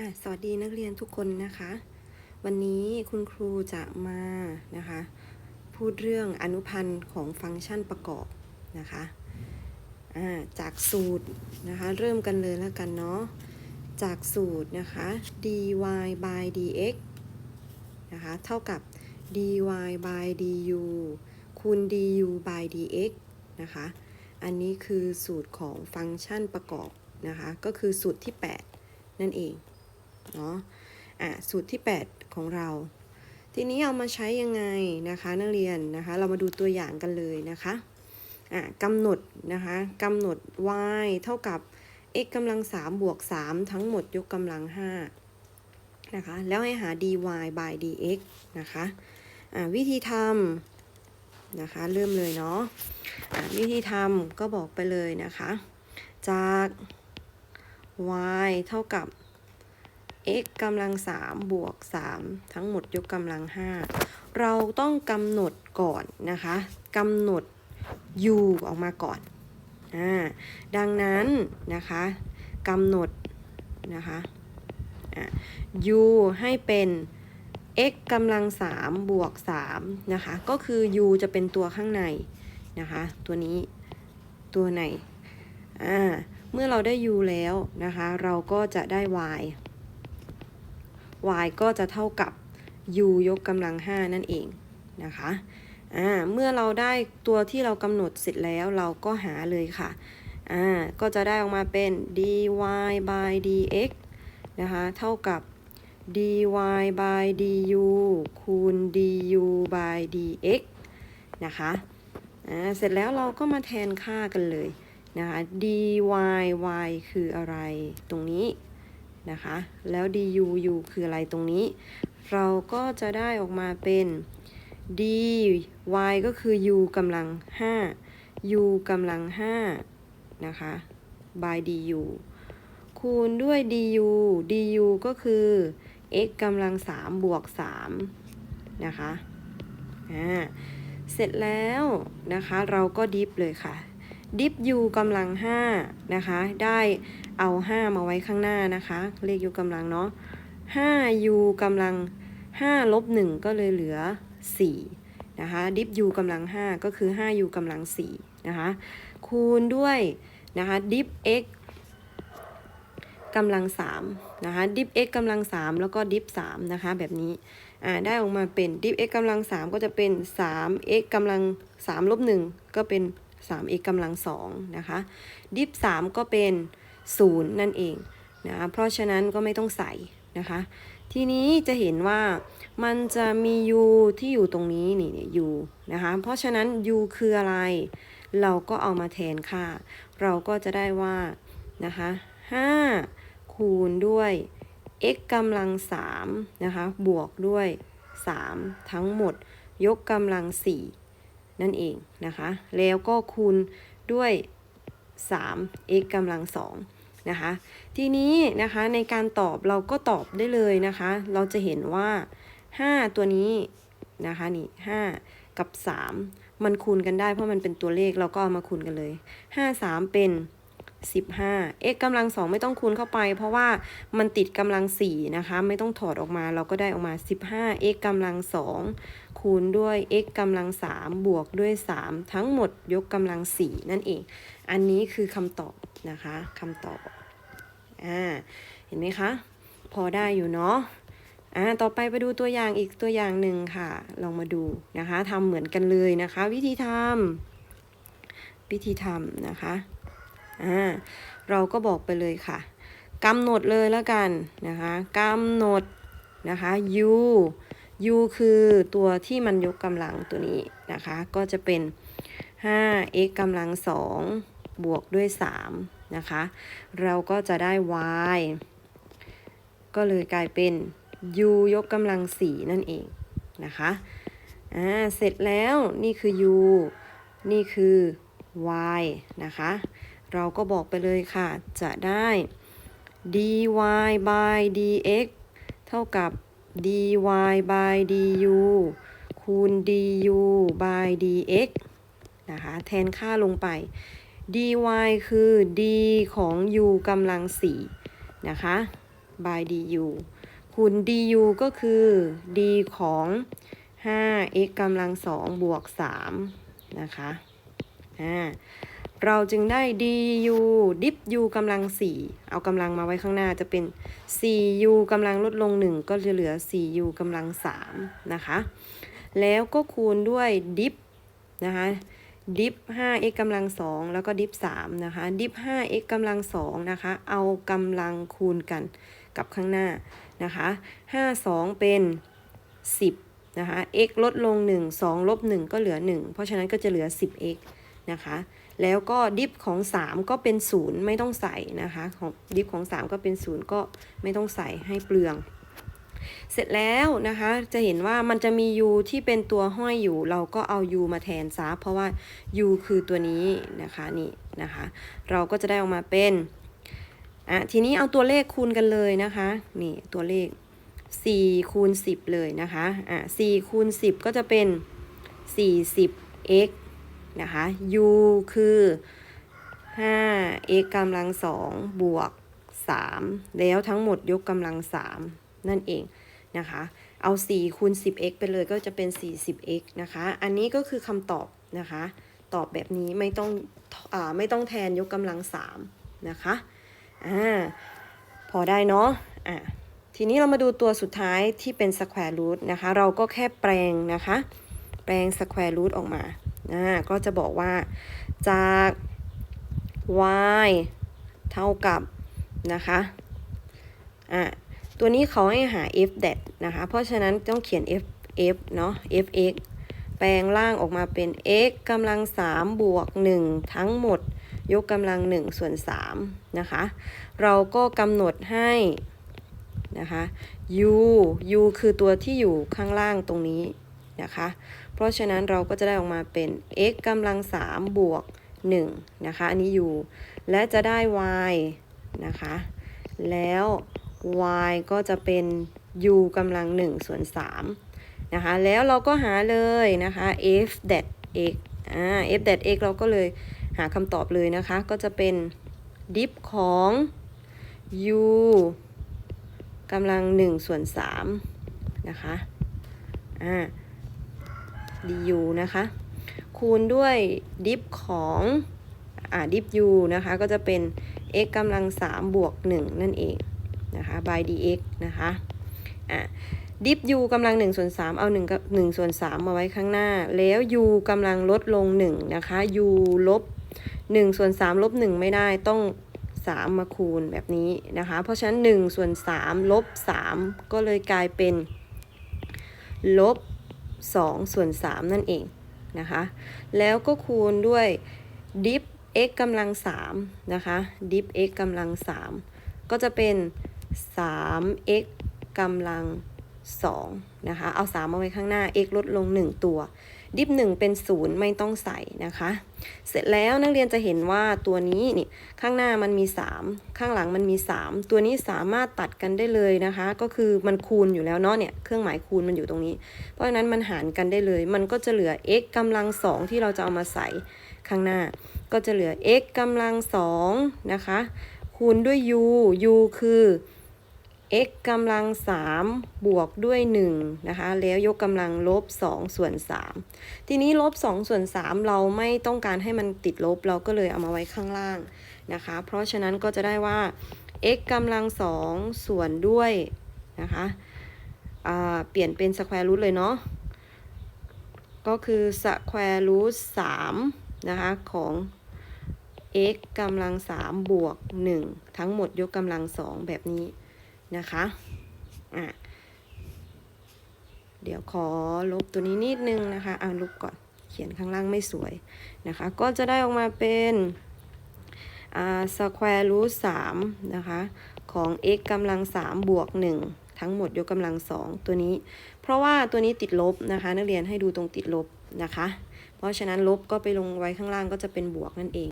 อะสวัสดีนักเรียนทุกคนนะคะ วันนี้คุณครูจะมานะคะ พูดเรื่องอนุพันธ์ของฟังก์ชันประกอบนะคะอ่าจากสูตรนะคะ เริ่มกันเลยแล้วกันเนาะจากสูตรนะคะ dy by dx นะคะเท่ากับ dy by du คูณ du by dx นะคะ อันนี้คือสูตรของฟังก์ชันประกอบนะคะ ก็คือสูตรที่ 8 นั่นเอง เนาะอะสูตรที่ 8 ของเรา ทีนี้เอามาใช้ยังไงนะคะนักเรียนนะคะ เรามาดูตัวอย่างกันเลยนะคะอะกำหนดนะคะกำหนด y เท่ากับ x กำลัง3บวก 3 ทั้งหมดยกกำลัง5นะคะ แล้วให้หา dy by dx นะคะอะวิธีทำนะคะ เริ่มเลยเนาะอะวิธีทำก็บอกไปเลยนะคะ จาก y เท่ากับ x กำลัง3บวก3ทั้งหมดยกกำลัง5เราต้องกำหนดก่อนนะคะกำหนด u ออกมาก่อนอ่าดังนั้นนะคะกำหนดนะคะอะ u ให้เป็น x กำลัง3บวก3นะคะก็คือ u จะเป็นตัวข้างในนะคะตัวนี้ตัวไหนอ่าเมื่อเราได้ u แล้วนะคะเราก็จะได้ y y ก็จะเท่ากับ u ยกกำลัง 5 นั่นเองนะคะอ่าเมื่อเราได้ตัวที่เรากำหนดเสร็จแล้วเราก็หาเลยค่ะอ่าก็จะได้ออกมาเป็น dy by dx นะคะเท่ากับ dy by du คูณ du by dx นะคะอ่าเสร็จแล้วเราก็มาแทนค่ากันเลยนะคะ dy y คืออะไรตรงนี้ นะคะ แล้ว du u คืออะไรตรงนี้ เราก็จะได้ออกมาเป็น dy ก็คือ u กำลัง 5 u กำลัง 5 นะคะ by du คูณด้วย du du ก็คือ x กำลัง 3 บวก 3 นะคะ อ่า เสร็จแล้วนะคะ เราก็ดิฟเลยค่ะ ดิฟ u กำลัง5นะคะ ได้เอา 5 มาไว้ข้างหน้านะคะ เลข u กำลังเนาะ 5u กำลัง5ลบ1ก็เลยเหลือ 4 นะคะ ดิฟ u กำลัง 5 ก็คือ 5u กำลัง4นะคะ คูณด้วยนะคะดิฟ x กำลัง3นะคะดิฟ x กำลัง 3 แล้วก็ดิฟ3นะคะ แบบนี้อ่าได้ออกมาเป็นดิฟ x กำลัง 3 ก็จะเป็น 3x กำลัง3ลบ1ก็เป็น 3x กำลัง2นะคะดิฟ3ก็เป็น 0 นั่นเองนะเพราะฉะนั้นก็ไม่ต้องใส่นะคะ ทีนี้จะเห็นว่ามันจะมี u ที่อยู่ตรงนี้นี่เนี่ย u นะคะเพราะฉะนั้น u คืออะไร เราก็เอามาแทนค่า เราก็จะได้ว่านะคะ5คูณด้วย x กำลัง3นะคะบวกด้วย 3 ทั้งหมด ยกกำลัง4 นั่นเองนะคะ แล้วก็คูณด้วย 3 x กำลัง2นะคะ ทีนี้นะคะในการตอบเราก็ตอบได้เลยนะคะ เราจะเห็นว่า 5 ตัวนี้นะคะนี่5กับ 3 มันคูณกันได้เพราะมันเป็นตัวเลขเราก็เอามาคูณกันเลย 5 3 เป็น 15 x กำลัง2ไม่ต้องคูณเข้าไป เพราะว่ามันติดกำลัง4นะคะ ไม่ต้องถอดออกมาเราก็ได้ออกมา 15 x กำลัง2คูณด้วย x กำลัง3บวกด้วย 3 ทั้งหมดยกกำลัง4นั่นเอง อันนี้คือคำตอบนะคะคำตอบอ่าเห็นไหมคะ พอได้อยู่เนาะอ่า ต่อไปไปดูตัวอย่างอีกตัวอย่างหนึ่งค่ะ ลองมาดูนะคะทำเหมือนกันเลยนะคะ วิธีทำวิธีทำนะคะ อ่าเราก็บอกไปเลยค่ะกำหนดเลยแล้วกันนะคะกำหนดนะคะ u u คือตัวที่มันยกกำลังตัวนี้นะคะ ก็จะเป็น 5x กำลัง 2 บวกด้วย 3 นะคะ เราก็จะได้ y ก็เลยกลายเป็น u ยกกำลัง 4 นั่นเองนะคะอ่าเสร็จแล้วนี่คือ u นี่คือ y นะคะ เราก็บอกไปเลยค่ะ จะได้ dy by dx เท่ากับ dy by du คูณ du by dx นะคะ แทนค่าลงไป dy คือ d ของ u กำลัง4นะคะ by du คูณ du ก็คือ d ของ 5x กำลัง2บวก3นะคะ อ่า เราจึงได้ du ดิฟ u กำลัง4เอากำลังมาไว้ข้างหน้าจะเป็น 4u กำลังลดลง1ก็จะเหลือ 4u กำลัง3นะคะ แล้วก็คูณด้วยดิฟนะคะดิฟ 5x กำลัง2แล้วก็ดิฟ3นะคะ ดิฟ 5x กำลัง2นะคะ เอากำลังคูณกันกับข้างหน้านะคะ 5 2 เป็น 10 นะคะ x ลดลง 1 2 ลบ 1 ก็เหลือ 1 เพราะฉะนั้นก็จะเหลือ 10x นะคะ แล้วก็ดิฟของ 3 ก็เป็น0ไม่ต้องใส่นะคะ ของดิฟของ 3 ก็เป็น0ก็ไม่ต้องใส่ให้เปลือง เสร็จแล้วนะคะจะเห็นว่ามันจะมี u ที่เป็นตัวห้อยอยู่ เราก็เอา u มาแทนซะเพราะว่า u คือตัวนี้นะคะนี่นะคะ เราก็จะได้ออกมาเป็นอะทีนี้เอาตัวเลขคูณกันเลยนะคะนี่ตัวเลข4คูณ10 เลยนะคะอะ4คูณ10 ก็จะเป็น 40x นะคะ u คือ 5x กำลัง2บวก 3 แล้วทั้งหมดยกกำลัง 3 นั่นเองนะคะ เอา 4 คูณ 10x ไปเลยก็จะเป็น 40x นะคะ อันนี้ก็คือคำตอบนะคะ ตอบแบบนี้ไม่ต้องอไม่ต้องแทนยกกำลัง 3 นะคะ อ่า พอได้เนาะ อะทีนี้เรามาดูตัวสุดท้ายที่เป็น square root นะคะ เราก็แค่แปลงนะคะ แปลง square root ออกมา อ่าก็จะบอกว่าจาก y เท่ากับนะคะอะตัวนี้เขาให้หา f that นะคะ เพราะฉะนั้นต้องเขียน f f เนาะ f x แปลงล่างออกมาเป็น x กำลัง3บวก 1 ทั้งหมด ยกกำลัง 1 ส่วน3นะคะ เราก็กำหนดให้นะคะ u u คือตัวที่อยู่ข้างล่างตรงนี้นะคะ เพราะฉะนั้นเราก็จะได้ออกมาเป็น x กำลัง3บวก1นะคะ อันนี้ u และจะได้ y นะคะ แล้ว y ก็จะเป็น u กำลัง1ส่วน3นะคะ แล้วเราก็หาเลยนะคะ f that x อ่า f that x เราก็เลยหาคำตอบเลยนะคะ ก็จะเป็นดิฟของ u กำลัง1ส่วน3นะคะ อ่า du นะคะ คูณด้วยดิฟของอ่าดิฟ u นะคะ ก็จะเป็น x กำลัง3บวก1นั่นเองนะคะ by dx นะคะอะดิฟ u กำลัง1ส่วน3เอา1กับ1ส่วน3มาไว้ข้างหน้า แล้ว u กำลังลดลง1นะคะ u ลบ1ส่วน3ลบ1ไม่ได้ต้อง 3 มาคูณแบบนี้นะคะ เพราะฉะนั้น1ส่วน3ลบ3ก็เลยกลายเป็นลบ 2 ส่วน 3 นั่นเองนะคะ แล้วก็คูณด้วยดิฟ x กำลัง3นะคะดิฟ x กำลัง 3 ก็จะเป็น 3x กำลัง2นะคะ เอา 3 มาไว้ข้างหน้า x ลดลง 1 ตัว ดิฟ1เป็น0ไม่ต้องใส่นะคะ เสร็จแล้วนักเรียนจะเห็นว่าตัวนี้นี่ข้างหน้ามันมี 3 ข้างหลังมันมี 3 ตัวนี้สามารถตัดกันได้เลยนะคะ ก็คือมันคูณอยู่แล้วเนาะเนี่ยเครื่องหมายคูณมันอยู่ตรงนี้ เพราะฉะนั้นมันหารกันได้เลย มันก็จะเหลือ x กำลัง 2 ที่เราจะเอามาใส่ข้างหน้า ก็จะเหลือ x กำลัง2นะคะคูณด้วย u u คือ x กำลัง 3 บวกด้วย 1 นะคะ แล้วยกกำลังลบ 2 ส่วน 3 ทีนี้ลบ 2 ส่วน 3 เราไม่ต้องการให้มันติดลบเราก็เลยเอามาไว้ข้างล่างนะคะ เพราะฉะนั้นก็จะได้ว่า x กำลัง 2 ส่วนด้วยนะคะเปลี่ยนเป็น square root เลยเนาะ ก็คือ square root 3นะคะของ x กำลัง 3 บวก 1 ทั้งหมดยกกำลัง 2 แบบนี้ นะคะอะเดี๋ยวขอลบตัวนี้นิดนึงนะคะอ่าลบก่อนเขียนข้างล่างไม่สวยนะคะ ก็จะได้ออกมาเป็นอ่า square root 3นะคะของ x กำลัง3บวก1ทั้งหมดยกกำลัง2ตัวนี้ เพราะว่าตัวนี้ติดลบนะคะ นักเรียนให้ดูตรงติดลบนะคะ เพราะฉะนั้นลบก็ไปลงไว้ข้างล่างก็จะเป็นบวกนั่นเอง